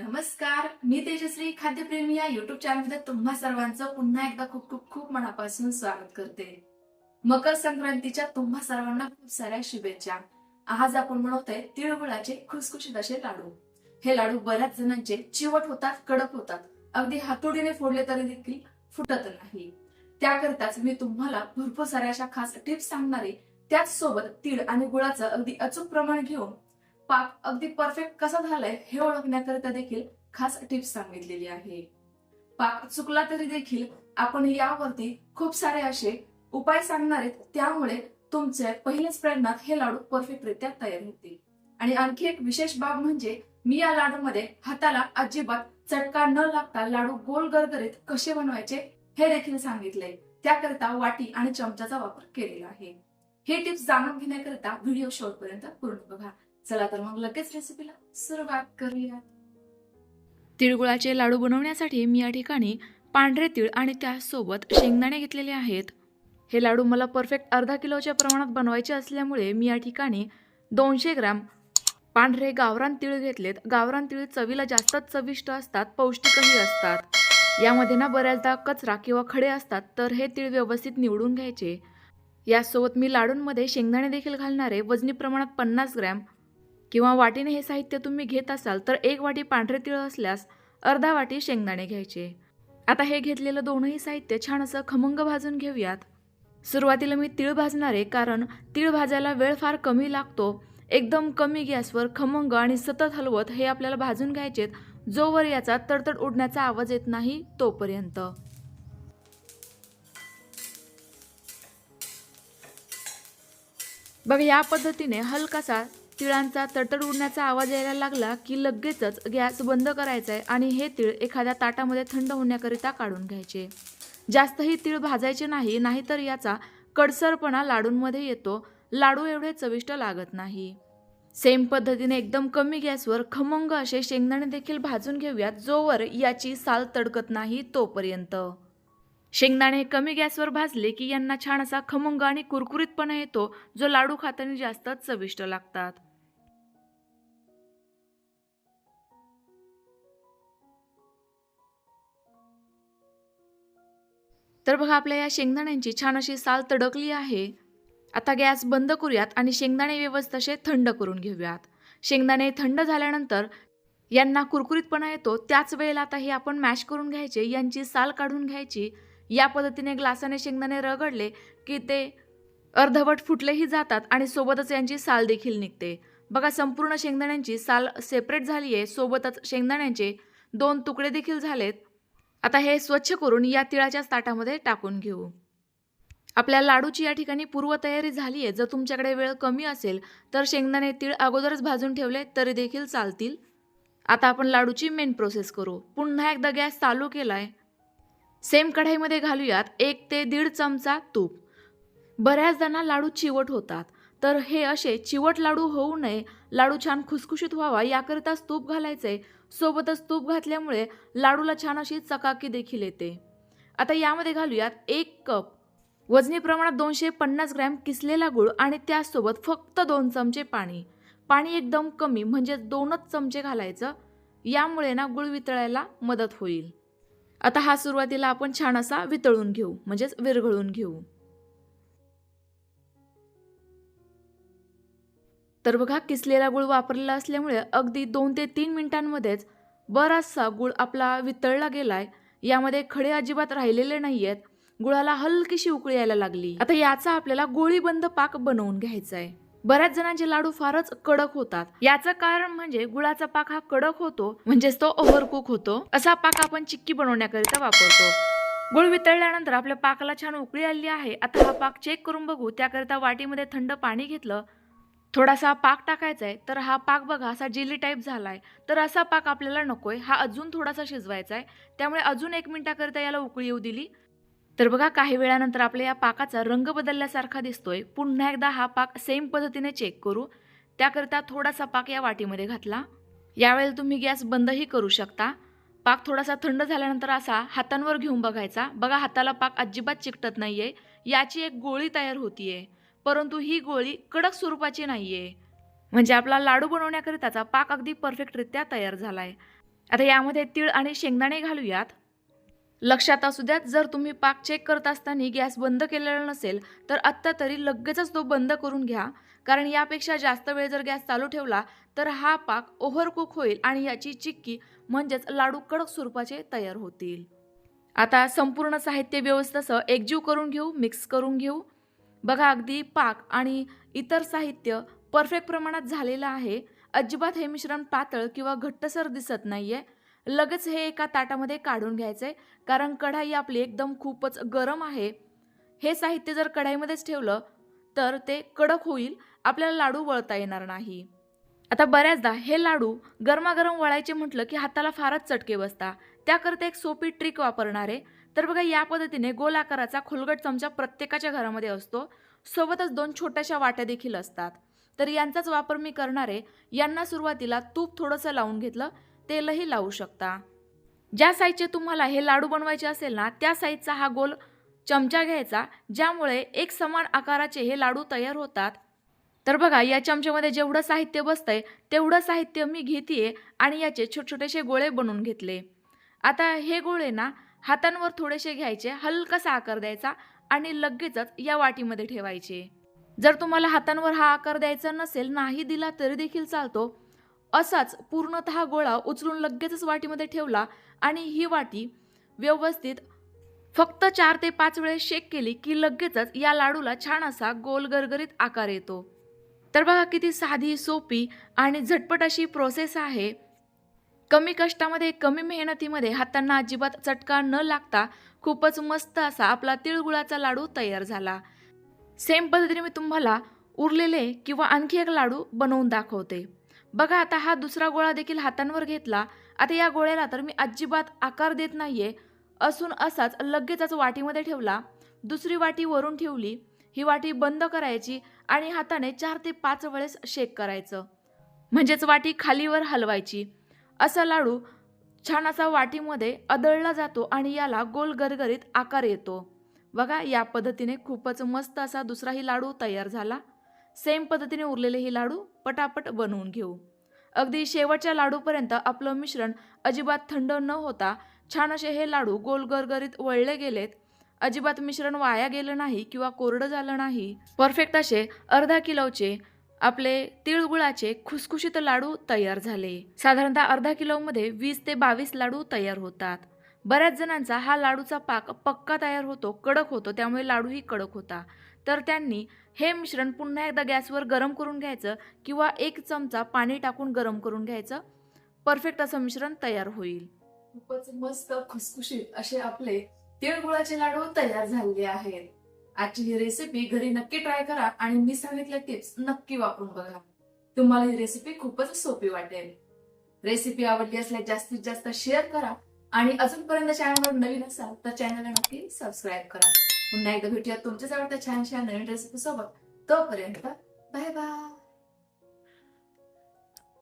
नमस्कार मी तेजश्री खाद्यप्रेमी या युट्यूब चॅनलमध्ये तुम्हा सर्वांचं पुन्हा एकदा खूप खूप खूप मनापासून स्वागत करते. मकर संक्रांतीच्या तुम्हा सर्वांना खूप साऱ्या शुभेच्छा. आज आपण म्हणतोय तिळगुळाचे खुसखुशीत असे लाडू. हे लाडू बऱ्याच जणांचे चिवट होतात कडक होतात. अगदी हातोडीने फोडले तरी देखील फुटत नाही. त्याकरिताच मी तुम्हाला भरपूर साऱ्या अशा खास टिप्स सांगणारे. त्याच सोबत तीळ आणि गुळाचं अगदी अचूक प्रमाण घेऊन पाक अगदी परफेक्ट कसा झालाय हे ओळखण्याकरिता देखील खास टिप्स सांगितलेली आहे. पाक चुकला तरी देखील आपण यावरती खूप सारे असे उपाय सांगणार आहेत. त्यामुळे तुमचे पहिल्याच प्रयत्नात हे लाडू परफेक्टरित्या तयार होतील. आणि आणखी एक विशेष बाब म्हणजे मी या लाडूमध्ये हाताला अजिबात चटका न लागता लाडू गोल गरगरीत कसे बनवायचे हे देखील सांगितले त्याकरिता वाटी आणि चमच्याचा वापर केलेला आहे. हे टिप्स जाणून घेण्याकरिता व्हिडिओ शेवटपर्यंत पूर्ण बघा. चला तर मग लगेच रेसिपीला सुरुवात करूया तिळगुळाचे लाडू बनवण्यासाठी मी या ठिकाणी पांढरे तीळ आणि त्यासोबत शेंगदाणे घेतलेले आहेत. हे लाडू मला परफेक्ट अर्धा किलोच्या प्रमाणात बनवायचे असल्यामुळे मी या ठिकाणी दोनशे ग्रॅम पांढरे गावरान तीळ घेतलेत. गावरान तीळ चवीला जास्तच चविष्ट असतात पौष्टिकही असतात. यामध्ये ना बऱ्याचदा कचरा किंवा खडे असतात तर हे तीळ व्यवस्थित निवडून घ्यायचे. यासोबत मी लाडूंमध्ये शेंगदाणे देखील घालणारे वजनी प्रमाणात पन्नास ग्रॅम किंवा वाटीने हे साहित्य तुम्ही घेत असाल तर एक वाटी पांढरे तिळ असल्यास अर्धा वाटी शेंगदाणे घ्यायचे. आता हे घेतलेलं दोनही साहित्य छान असं खमंग भाजून घेऊयात. सुरुवातीला मी तीळ भाजणार आहे कारण तीळ भाजायला वेळ फार कमी लागतो. एकदम कमी गॅसवर खमंग आणि सतत हलवत हे आपल्याला भाजून घ्यायचेत. जोवर याचा तडतड उडण्याचा आवाज येत नाही तोपर्यंत. बघा या पद्धतीने हलकासा तिळांचा तडतड उडण्याचा आवाज यायला लागला की लगेचच गॅस बंद करायचा आहे आणि हे तीळ एखाद्या ताटामध्ये थंड होण्याकरिता काढून घ्यायचे. जास्तही तीळ भाजायचे नाही नाहीतर याचा कडसरपणा लाडूंमध्ये येतो. लाडू एवढे चविष्ट लागत नाही. सेम पद्धतीने एकदम कमी गॅसवर खमंग असे शेंगदाणे देखील भाजून घेऊयात जोवर याची साल तडकत नाही तोपर्यंत. शेंगदाणे कमी गॅसवर भाजले की यांना छान असा खमंग आणि कुरकुरीतपणा येतो जो लाडू खाताना जास्त चविष्ट लागतात. तर बघा आपल्या या शेंगदाण्यांची छान अशी साल तडकली आहे. आता गॅस बंद करूयात आणि शेंगदाणे व्यवस्थित असे थंड करून घेऊयात. शेंगदाणे थंड झाल्यानंतर यांना कुरकुरीतपणा येतो. त्याच वेळेला आता हे आपण मॅश करून घ्यायचे यांची साल काढून घ्यायची. या पद्धतीने ग्लासाने शेंगदाणे रगडले की ते अर्धवट फुटलेही जातात आणि सोबतच यांची साल देखील निघते. बघा संपूर्ण शेंगदाण्यांची साल सेपरेट झाली आहे सोबतच शेंगदाण्यांचे दोन तुकडे देखील झालेत. आता हे स्वच्छ करून या तिळाच्याच ताटामध्ये टाकून घेऊ. आपल्या लाडूची या ठिकाणी पूर्वतयारी झाली आहे जर तुमच्याकडे वेळ कमी असेल तर शेंगदाणे तीळ अगोदरच भाजून ठेवले तरी देखील चालतील. आता आपण लाडूची मेन प्रोसेस करू. पुन्हा एकदा गॅस चालू केलाय. सेम कढाईमध्ये घालूयात एक ते दीड चमचा तूप. बऱ्याचदा लाडू चिवट होतात. तर हे असे चिवट लाडू होऊ नये. लाडू छान खुसखुशीत व्हावा याकरिताच तूप घालायचे. सोबतच तूप घातल्यामुळे लाडूला छान अशी चकाकी देखील येते. आता यामध्ये घालूयात एक कप. वजनी प्रमाणात दोनशे पन्नास ग्रॅम किसलेला गुळ आणि त्यासोबत फक्त दोन चमचे पाणी. पाणी एकदम कमी म्हणजे दोनच चमचे घालायचं. यामुळे ना गुळ वितळायला मदत होईल. आता हा सुरुवातीला आपण छान असा वितळून घेऊ म्हणजेच विरघळून घेऊ. तर बघा किसलेला गुळ वापरलेला असल्यामुळे अगदी दोन ते तीन मिनिटांमध्येच बराचसा गुळ आपला वितळला गेलाय. यामध्ये खडे अजिबात राहिलेले नाहीयेत. गुळाला हलकीशी उकळी यायला लागली. आता याचा आपल्याला गोळीबंद पाक बनवून घ्यायचा आहे बऱ्याच जणांचे लाडू फारच कडक होतात. याचं कारण म्हणजे गुळाचा पाक हा कडक होतो म्हणजेच तो ओव्हरकुक होतो. असा पाक आपण चिक्की बनवण्याकरिता वापरतो. गुळ वितळल्यानंतर आपल्या पाकाला छान उकळी आली आहे. आता हा पाक चेक करून बघू. त्याकरिता वाटीमध्ये थंड पाणी घेतलं थोडासा पाक टाकायचा आहे तर हा पाक बघा असा जेली टाईप झाला आहे तर असा पाक आपल्याला नको आहे हा अजून थोडासा शिजवायचा आहे. त्यामुळे अजून एक मिनिटाकरिता याला उकळी येऊ दिली. तर बघा काही वेळानंतर आपल्या या पाकाचा रंग बदलल्यासारखा दिसतोय. पुन्हा एकदा हा पाक सेम पद्धतीने चेक करू. त्याकरिता थोडासा पाक या वाटीमध्ये घातला. यावेळेला तुम्ही गॅस बंदही करू शकता. पाक थोडासा थंड झाल्यानंतर असा हातांवर घेऊन बघायचा. बघा हाताला पाक अजिबात चिकटत नाही आहे याची एक गोळी तयार होतीये. परंतु ही गोळी कडक स्वरूपाची नाही आहे म्हणजे आपला लाडू बनवण्याकरिताचा पाक अगदी परफेक्टरित्या तयार झाला आहे आता यामध्ये तीळ आणि शेंगदाणे घालूयात. लक्षात असू द्यात जर तुम्ही पाक चेक करत असताना गॅस बंद केलेला नसेल तर आत्ता तरी लगेचच तो बंद करून घ्या. कारण यापेक्षा जास्त वेळ जर गॅस चालू ठेवला तर हा पाक ओव्हरकुक होईल आणि याची चिक्की म्हणजेच लाडू कडक स्वरूपाचे तयार होतील. आता संपूर्ण साहित्य व्यवस्थेसह एकजीव करून घेऊ मिक्स करून घेऊ. बघा अगदी पाक आणि इतर साहित्य परफेक्ट प्रमाणात झालेलं आहे. अजिबात हे मिश्रण पातळ किंवा घट्टसर दिसत नाही आहे लगेच हे एका ताटामध्ये काढून घ्यायचं आहे कारण कढाई आपली एकदम खूपच गरम आहे. हे साहित्य जर कढाईमध्येच ठेवलं तर ते कडक होईल आपल्याला लाडू वळता येणार नाही. आता बऱ्याचदा हे लाडू गरमागरम वळायचे म्हटलं की हाताला फारच चटके बसता. त्याकरता एक सोपी ट्रिक वापरणार. आहे तर बघा या पद्धतीने गोल आकाराचा खोलगट चमचा प्रत्येकाच्या घरामध्ये असतो. सोबतच दोन छोट्याशा वाट्या देखील असतात. तर यांचाच वापर मी करणारे यांना सुरुवातीला तूप थोडंसं लावून घेतलं तेलही लावू शकता. ज्या साईजचे तुम्हाला हे लाडू बनवायचे असेल ना त्या साईजचा हा गोल चमचा घ्यायचा ज्यामुळे एक समान आकाराचे हे लाडू तयार होतात. तर बघा या चमच्यामध्ये जेवढं साहित्य बसतंय तेवढं साहित्य मी घेतेय आणि याचे छोटे छोटेसे गोळे बनवून घेतले. आता हे गोळे ना हातांवर थोडेसे घ्यायचे हलकासा आकार द्यायचा आणि लगेचच या वाटीमध्ये ठेवायचे. जर तुम्हाला हातांवर हा आकार द्यायचा नसेल नाही दिला तरी देखील चालतो. असाच पूर्णतः गोळा उचलून लगेचच वाटीमध्ये ठेवला आणि ही वाटी व्यवस्थित फक्त चार ते पाच वेळेस शेक केली की लगेचच या लाडूला छान असा गोल गरगरीत आकार येतो. तर बघा किती साधी सोपी आणि झटपट अशी प्रोसेस आहे. कमी कष्टामध्ये कमी मेहनतीमध्ये हातांना अजिबात चटका न लागता खूपच मस्त असा आपला तिळगुळाचा लाडू तयार झाला. सेम पद्धतीने मी तुम्हाला उरलेले किंवा आणखी एक लाडू बनवून दाखवते. बघा आता हा दुसरा गोळा देखील हातांवर घेतला. आता या गोळ्याला तर मी अजिबात आकार देत नाहीये. असून असाच लगेचच वाटीमध्ये ठेवला. दुसरी वाटी वरून ठेवली. ही वाटी बंद करायची आणि हाताने चार ते पाच वेळेस शेक करायचं. म्हणजेच वाटी खालीवर हलवायची. असा लाडू छान असा वाटीमध्ये अदळला जातो आणि याला गोल गरगरीत आकार येतो. बघा या पद्धतीने खूपच मस्त असा दुसराही लाडू तयार झाला. सेम पद्धतीने उरलेले हे लाडू पटापट बनवून घेऊ. अगदी शेवटच्या लाडूपर्यंत आपलं मिश्रण अजिबात थंड न होता छान असे हे लाडू गोल गरगरीत वळले गेलेत. अजिबात मिश्रण वाया गेलं नाही किंवा कोरडं झालं नाही. परफेक्ट असे अर्धा किलोचे आपले तिळगुळाचे खुसखुशीत लाडू तयार झाले. साधारणतः अर्धा किलोमध्ये वीस ते बावीस लाडू तयार होतात. बऱ्याच जणांचा हा लाडूचा पाक पक्का तयार होतो कडक होतो त्यामुळे लाडूही कडक होता. तर त्यांनी हे मिश्रण पुन्हा एकदा गॅसवर गरम करून घ्यायचं किंवा एक चमचा पाणी टाकून गरम करून घ्यायचं. परफेक्ट असं मिश्रण तयार होईल. खूपच मस्त खुसखुशीत असे आपले तिळगुळाचे लाडू तयार झालेले आहेत. आजची ही रेसिपी घरी नक्की ट्राय करा आणि मी सांगितल्या टिप्स नक्की वापरून बघा. तुम्हाला ही रेसिपी खूपच सोपी वाटेल. रेसिपी आवडली असल्यास जास्तीत जास्त शेअर करा आणि अजूनपर्यंत चॅनलवर नवीन असाल तर चॅनलला नक्की सबस्क्राईब करा. पुन्हा एकदा भेटूया तुमच्याच आवडत्या छान छान नवीन रेसिपी सोबत. तोपर्यंत बाय बाय